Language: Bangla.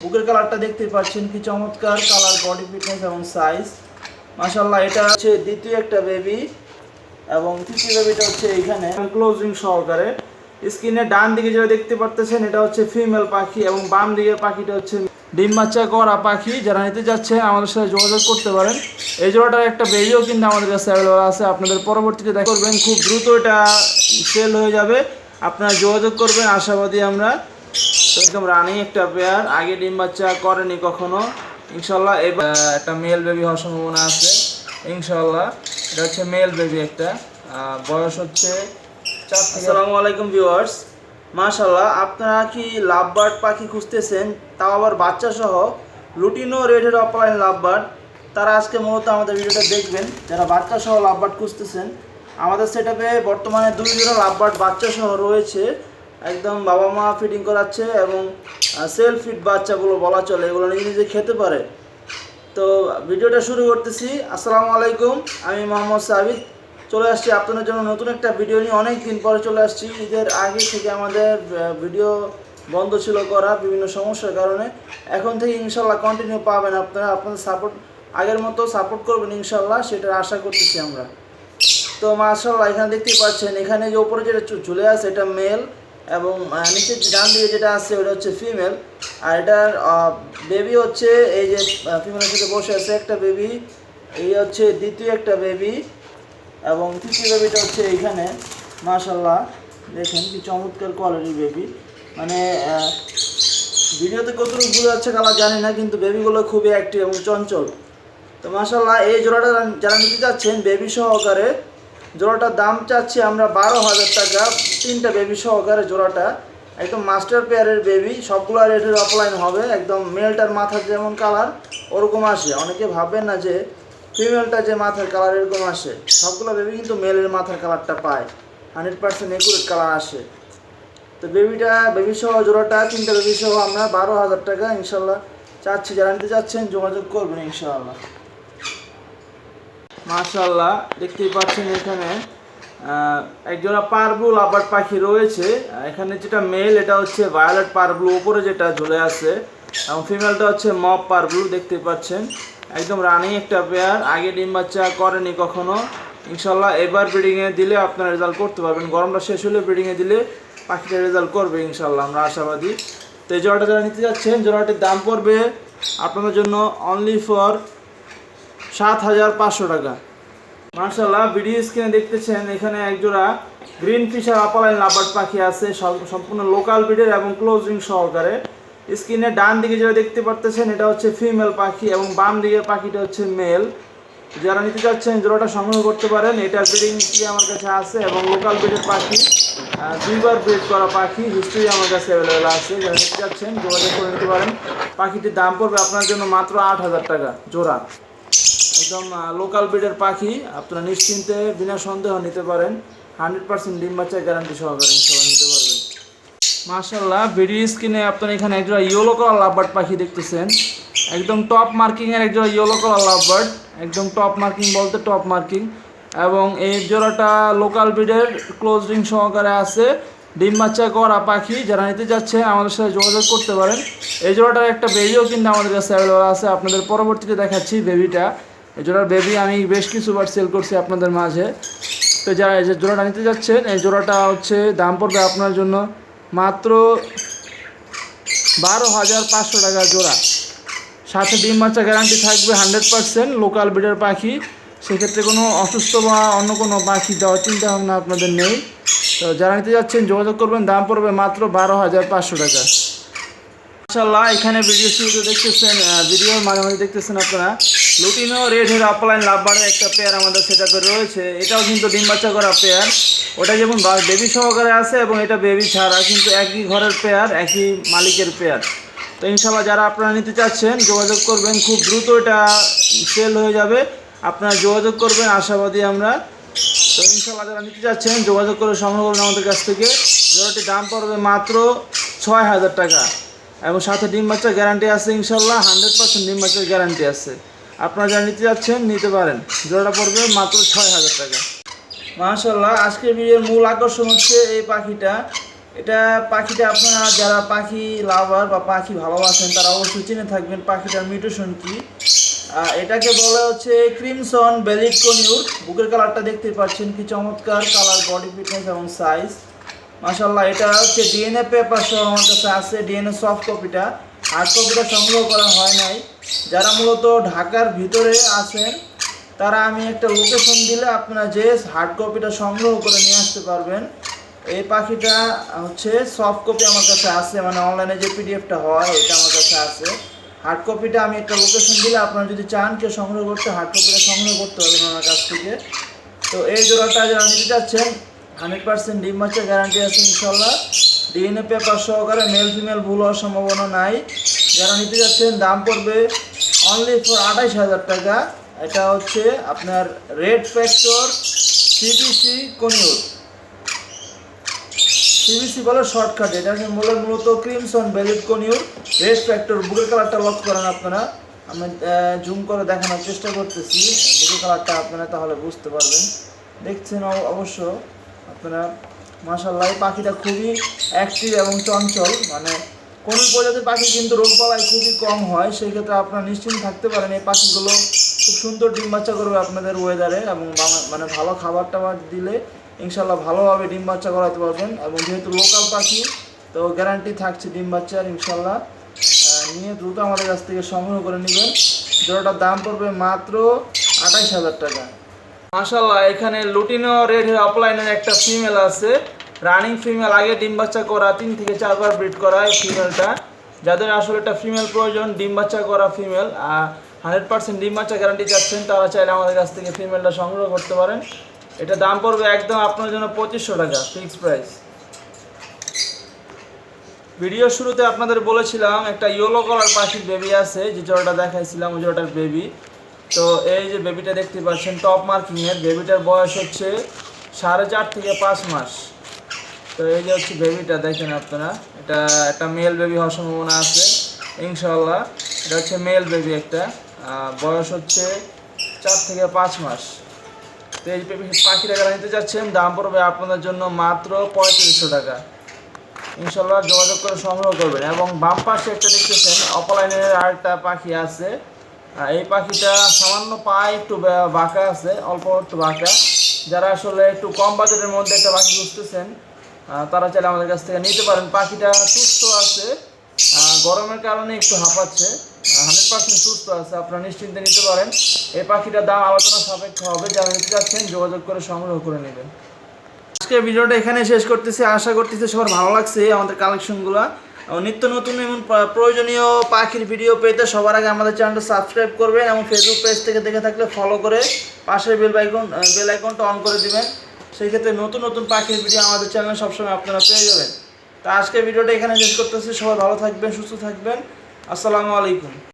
বুকের কালারটা দেখতে পাচ্ছেন কি চমৎকার, কালার বডি ফিটনেস এবং সাইজ মাশাল্লাহ এটা হচ্ছে দ্বিতীয় একটা বেবি এবং তৃতীয় বেবিটা হচ্ছে এইখানে ক্লোজিং সহকারে। স্ক্রিনে ডান দিকে যেটা দেখতে পারতেছেন, এটা হচ্ছে ফিমেল পাখি এবং বাম দিকের পাখিটা হচ্ছে ডিম বাচ্চা করা পাখি। যারা নিতে যাচ্ছে, আমাদের সাথে যোগাযোগ করতে পারেন। এই জোড়াটার একটা বেবিও কিন্তু আমাদের কাছে অ্যাভেলেবল আছে। আপনাদের পরবর্তীতে দেখা করবেন। খুব দ্রুত এটা সেল হয়ে যাবে। আপনারা যোগাযোগ করবেন। আশাবাদী আমরা। তো একদম রানিং একটা পেয়ার আগে ডিম বাচ্চা করেনি কখনো। ইনশাল্লাহ এবার একটা মেল বেবি হওয়ার সম্ভাবনা আছে। ইনশাল্লাহ এটা হচ্ছে মেল বেবি একটা। বয়স হচ্ছে চার আসসালামু আলাইকুম ভিউয়ার্স মাশাল্লাহ আপনারা কি লাভবার্ড পাখি খুঁজতেছেন? তাও আবার বাচ্চা সহ লুটিনো রেডের অফলাইন লাভবার্ড। তারা আজকে মূলত আমাদের ভিডিওটা দেখবেন। যারা বাচ্চা সহ লাভবার্ড খুঁজতেছেন, আমাদের সেটাপে বর্তমানে দুই জোড়া লাভবার্ড বাচ্চা সহ রয়েছে। একদম বাবা মা ফিডিং করাচ্ছে এবং সেলফ ফিড বাচ্চাগুলো বলা চলে, এগুলো নিজে নিজে খেতে পারে। তো ভিডিওটা শুরু করতেছি। আসসালামু আলাইকুম, আমি মোহাম্মদ সাবিদ চলে আসছি আপনাদের জন্য নতুন একটা ভিডিও নিয়ে। অনেক দিন পরে চলে আসছি। ঈদের আগে থেকে আমাদের ভিডিও বন্ধ ছিল করা বিভিন্ন সমস্যার কারণে। এখন থেকে ইনশাল্লাহ কন্টিনিউ পাবেন আপনারা। আপনাদের সাপোর্ট আগের মতো সাপোর্ট করবেন ইনশাল্লাহ সেটার আশা করতেছি আমরা। তো মাশাল্লাহ এখানে দেখতেই পাচ্ছেন, এখানে যে ওপরে যেটা চু- ঝুলে আছে এটা মেল এবং নিচে ডান দিকে যেটা আছে ওটা হচ্ছে ফিমেল আর এটার বেবি হচ্ছে এই যে ফিমেলের সাথে বসে আছে একটা বেবি এই হচ্ছে দ্বিতীয় একটা বেবি এবং তৃতীয় বেবিটা হচ্ছে এইখানে। মাশাল্লাহ দেখেন কি চমৎকার কোয়ালিটির বেবি মানে ভিডিওতে কতটুকু বোঝা যাচ্ছে কালা জানি না, কিন্তু বেবিগুলো খুবই অ্যাক্টিভ এবং চঞ্চল। তো মাশাল্লাহ এই জোড়াটা যারা নিতে যাচ্ছেন বেবি সহকারে জোড়াটার দাম চাচ্ছি আমরা বারো হাজার টাকা। তিনটা বেবি সহকারে জোড়াটা। একদম মাস্টার পেয়ারের বেবি সবগুলো রেটের অফলাইন হবে। একদম মেলটার মাথার যেমন কালার ওরকম আসে। অনেকে ভাববেন না যে ফিমেলটা যে মাথার কালার এরকম আসে। সবগুলো বেবি কিন্তু মেলের মাথার কালারটা পায়। হান্ড্রেড পার্সেন্ট একুরেট কালার আসে। তো বেবিটা বেবি সহ জোড়াটা, তিনটা বেবি সহ আমরা বারো হাজার টাকা ইনশাল্লাহ চাচ্ছি। যারা নিতে চাচ্ছেন যোগাযোগ করবেন ইনশাআল্লাহ মাশাল্লাহ দেখতেই পাচ্ছেন এখানে একজোড়া পারব্লু লাভার পাখি রয়েছে। এখানে যেটা মেল এটা হচ্ছে ভায়োলেট পারব্লু উপরে যেটা ঝুলে আছে। এবং ফিমেলটা হচ্ছে মপ পারব্লু দেখতে পাচ্ছেন। একদম রানিং একটা পেয়ার আগে ডিম বাচ্চা করেনি কখনো। ইনশাল্লাহ এবার ব্রিডিংয়ে দিলে আপনারা রেজাল্ট করতে পারবেন। গরমটা শেষ হলে ব্রিডিংয়ে দিলে পাখিটা রেজাল্ট করবে ইনশাল্লাহ আমরা আশাবাদী। তো এই জোড়াটা যারা নিতে যাচ্ছেন, জোড়াটির দাম পড়বে আপনাদের জন্য অনলি ফর সাত হাজার পাঁচশো টাকা। মার্শাল্লাহ ভিডিও স্ক্রিনে দেখতেছেন, এখানে একজোড়া গ্রিন ফিশার আপালাইন লাবার্ড পাখি আছে সম্পূর্ণ লোকাল ব্রিডের এবং ক্লোজিং সহকারে। স্ক্রিনে ডান দিকে যেটা দেখতে পারতেছেন, এটা হচ্ছে ফিমেল পাখি এবং বাম দিকের পাখিটা হচ্ছে মেল যারা নিতে চাচ্ছেন জোড়াটা সংগ্রহ করতে পারেন। এটার ব্রিডিং কি আমার কাছে আছে এবং লোকাল ব্রিডের পাখি। দুইবার ব্রিড করা পাখি হিস্ট্রি আমার কাছে অ্যাভেলেবেল আছে। যারা নিতে চাচ্ছেন, যোগাযোগ করে নিতে পারেন। পাখিটির দাম পড়বে আপনার জন্য মাত্র আট হাজার টাকা, জোড়া। একদম লোকাল ব্রিডের পাখি, আপনারা নিশ্চিন্তে বিনা সন্দেহ নিতে পারেন। হান্ড্রেড পার্সেন্ট ডিম বাচ্চা গ্যারান্টি সহকারে ইনশাল্লাহ নিতে পারবেন। মাশাল্লাহ ভিডিও স্ক্রিনে আপনারা এখানে একজোড়া ইয়েলো কালার লাভবার্ড পাখি দেখতেছেন। একদম টপ মার্কিংয়ের একজোড়া ইয়েলো কালার লাভবার্ড একদম টপ মার্কিং বলতে টপ মার্কিং এবং এই জোড়াটা লোকাল ব্রিডের ক্লোজ রিং সহকারে আছে। ডিম বাচ্চা করা পাখি, যারা নিতে যাচ্ছে আমাদের সাথে যোগাযোগ করতে পারেন। এই জোড়াটার একটা বেবিও কিন্তু আমাদের কাছে অ্যাভেলেবল আছে। আপনাদের পরবর্তীতে দেখাচ্ছি বেবিটা এই জোড়ার বেবি আমি বেশ কিছুবার সেল করছি আপনাদের মাঝে। তো যারা এই যে জোড়াটা নিতে যাচ্ছেন, এই জোড়াটা হচ্ছে, দাম পড়বে আপনার জন্য মাত্র বারো হাজার পাঁচশো টাকা জোড়া। সাথে ডিম বাচ্চা গ্যারান্টি থাকবে হান্ড্রেড পার্সেন্ট লোকাল ব্রিডের পাখি। সেক্ষেত্রে কোনো অসুস্থ বা অন্য কোনো পাখি দেওয়ার চিন্তা ভাবনা আপনাদের নেই। তো যারা নিতে যাচ্ছেন, যোগাযোগ করবেন, দাম পড়বে মাত্র বারো হাজার পাঁচশো টাকা। মাশাল্লাহ এখানে ভিডিও শুরুতে দেখতেছেন ভিডিও মাঝে মাঝে দেখতেছেন আপনারা। লুটিনো রেড হেড আপলাইন লাভবারের একটা পেয়ার আমাদের সেটাপে রয়েছে। এটাও কিন্তু ডিম বাচ্চা করা পেয়ার ওটা যেমন বেবি সহকারে আছে এবং এটা বেবি ছাড়া, কিন্তু একই ঘরের পেয়ার একই মালিকের পেয়ার তো ইনশাল্লাহ যারা আপনারা নিতে চাচ্ছেন, যোগাযোগ করবেন, খুব দ্রুত এটা সেল হয়ে যাবে। আপনারা যোগাযোগ করবেন, আশাবাদী আমরা। তো ইনশাল্লাহ যারা নিতে চাচ্ছেন, যোগাযোগ করে সংগ্রহ করবেন আমাদের কাছ থেকে। জোড়াটির দাম পড়বে মাত্র ছয় হাজার টাকা। এবং সাথে ডিম বাচ্চার গ্যারান্টি আছে ইনশাল্লাহ হান্ড্রেড পার্সেন্ট ডিম বাচ্চার গ্যারান্টি আছে। আপনারা যারা নিতে যাচ্ছেন, নিতে পারেন। জোড়াটা পড়বে মাত্র ছয় হাজার টাকা। মাশাল্লাহ আজকের ভিডিওর মূল আকর্ষণ হচ্ছে এই পাখিটা। এটা পাখিটা আপনারা যারা পাখি লাভার বা পাখি ভালোবাসেন, তারা অবশ্যই চিনে থাকবেন পাখিটার মিউটেশন কি। এটাকে বলা হচ্ছে ক্রিমসন বেলিট কনিউর। বুকের কালারটা দেখতে পাচ্ছেন কি চমৎকার, কালার, বডি ফিটনেস এবং সাইজ। মাশাল্লাহ এটা হচ্ছে ডিএনএ পেপার সহ আমার কাছে আছে, ডিএনএ সফট কপিটা। হার্ড কপিটা সংগ্রহ করা হয় নাই। যারা মূলত ঢাকার ভিতরে আছেন, তারা আমি একটা লোকেশন দিলে আপনারা যে হার্ড কপিটা সংগ্রহ করে নিয়ে আসতে পারবেন। এই পাখিটা হচ্ছে সফট কপি আমার কাছে আছে মানে অনলাইনে যে পিডিএফটা হয়, ওইটা আমার কাছে আছে। হার্ড কপিটা আমি একটা লোকেশন দিলে আপনারা যদি চান কেউ সংগ্রহ করতে হার্ড কপিটা সংগ্রহ করতে পারবেন আমার কাছ থেকে। তো এই জোড়াটা যারা নিতে চাচ্ছেন, হান্ড্রেড পার্সেন্ট ডিম বাচ্চা গ্যারান্টি আছে ইনশাল্লাহ ডিএনএ পেপার সহকারে মেল ফিমেল ভুল হওয়ার সম্ভাবনা নাই। যারা নিতে যাচ্ছেন, দাম পড়বে অনলি ফর আঠাইশ হাজার টাকা। এটা হচ্ছে আপনার red factor CBC conure. CBC বলে শর্টকাট এটা বলে মূলত crimson bellied conure. Red factor বুকের কালারটা লক করেন আপনারা। আমি জুম করে দেখানোর চেষ্টা করতেছি। বুকের কালারটা আপনারা তাহলে বুঝতে পারবেন। দেখছেন অবশ্য আপনারা মাশাল্লাহ এই পাখিটা খুবই অ্যাক্টিভ এবং চঞ্চল। মানে কোন প্রজাতির পাখি কিন্তু রোগবালাই খুবই কম হয় সেই ক্ষেত্রে আপনারা নিশ্চিন্ত থাকতে পারেন এই পাখিগুলো। খুব সুন্দর ডিম বাচ্চা করবে আপনাদের ওয়েদারে এবং মানে ভালো খাবার টাবার দিলে ইনশাল্লাহ ভালোভাবে ডিম বাচ্চা করাতে পারবেন এবং যেহেতু লোকাল পাখি, তো গ্যারান্টি থাকছে ডিম বাচ্চার ইনশাল্লাহ নিয়ে দ্রুত আমাদের কাছ থেকে সংগ্রহ করে নেবেন। জোড়াটার দাম পড়বে মাত্র আঠাইশ হাজার টাকা। মাশাল্লাহ এখানে লুটিনো রেড অফলাইনের একটা ফিমেল আছে। রানিং ফিমেল আগে ডিম বাচ্চা করা, তিন থেকে চারবার ব্রিড করা এই ফিমেলটা যাদের আসলে একটা ফিমেল প্রয়োজন, ডিম বাচ্চা করা ফিমেল আর হান্ড্রেড পার্সেন্ট ডিম বাচ্চা গ্যারান্টি চাচ্ছেন, তারা চাইলে আমাদের কাছ থেকে ফিমেলটা সংগ্রহ করতে পারেন। এটা দাম পড়বে একদম আপনার জন্য পঁচিশশো টাকা ফিক্সড প্রাইস ভিডিও শুরুতে আপনাদের বলেছিলাম, একটা ইয়েলো কালার পাখির বেবি আছে, যে জোড়াটা দেখাইছিলাম, ওই জোড়াটার বেবি তো এই যে বেবিটা দেখতে পাচ্ছেন টপ মার্কিংয়ের বেবিটার বয়স হচ্ছে সাড়ে চার থেকে পাঁচ মাস। তো এই যে হচ্ছে বেবিটা দেখেন আপনারা এটা একটা মেল বেবি হওয়ার সম্ভাবনা আছে ইনশাল্লাহ এটা হচ্ছে মেল বেবি একটা বয়স হচ্ছে চার থেকে পাঁচ মাস। তো এই বেবি পাখিটা যারা নিতে চাচ্ছেন? দাম পড়বে আপনাদের জন্য মাত্র পঁয়ত্রিশশো টাকা। ইনশাল্লাহ যোগাযোগ করে সংগ্রহ করবেন। এবং বাম পাশে একটা দেখতেছেন অপলাইনের আরেকটা পাখি আছে। এই পাখিটা সামান্য পায়ে একটু বাঁকা আছে অল্প একটু বাঁকা। যারা আসলে একটু কম বাজেটের মধ্যে একটা পাখি আহ, তারা চাইলে আমাদের কাছ থেকে নিতে পারেন। পাখিটা সুস্থ আছে। গরমের কারণে একটু হাঁপাচ্ছে। হান্ড্রেড পার্সেন্ট সুস্থ আছে, আপনারা নিশ্চিন্তে নিতে পারেন। এই পাখিটার দাম আলোচনা সাপেক্ষ হবে। যারা নিতে চাচ্ছেন, যোগাযোগ করে সংগ্রহ করে নেবেন। আজকে ভিডিওটা এখানে শেষ করতেছি। আশা করতেছি সবার ভালো লাগছে আমাদের কালেকশনগুলো। নিত্য নতুন এমন প্রয়োজনীয় পাখির ভিডিও পেতে সবার আগে আমাদের চ্যানেলটা সাবস্ক্রাইব করবেন এবং ফেসবুক পেজ থেকে দেখে থাকলে ফলো করে পাশের বেল আইকন বেল আইকনটা অন করে দিবেন। সেই ক্ষেত্রে নতুন নতুন পাখির ভিডিও আমাদের চ্যানেলে সবসময় আপনারা পেয়ে যাবেন। তা আজকে ভিডিওটা এখানে শেষ করতেছি। সবাই ভালো থাকবেন, সুস্থ থাকবেন। আসসালামু আলাইকুম।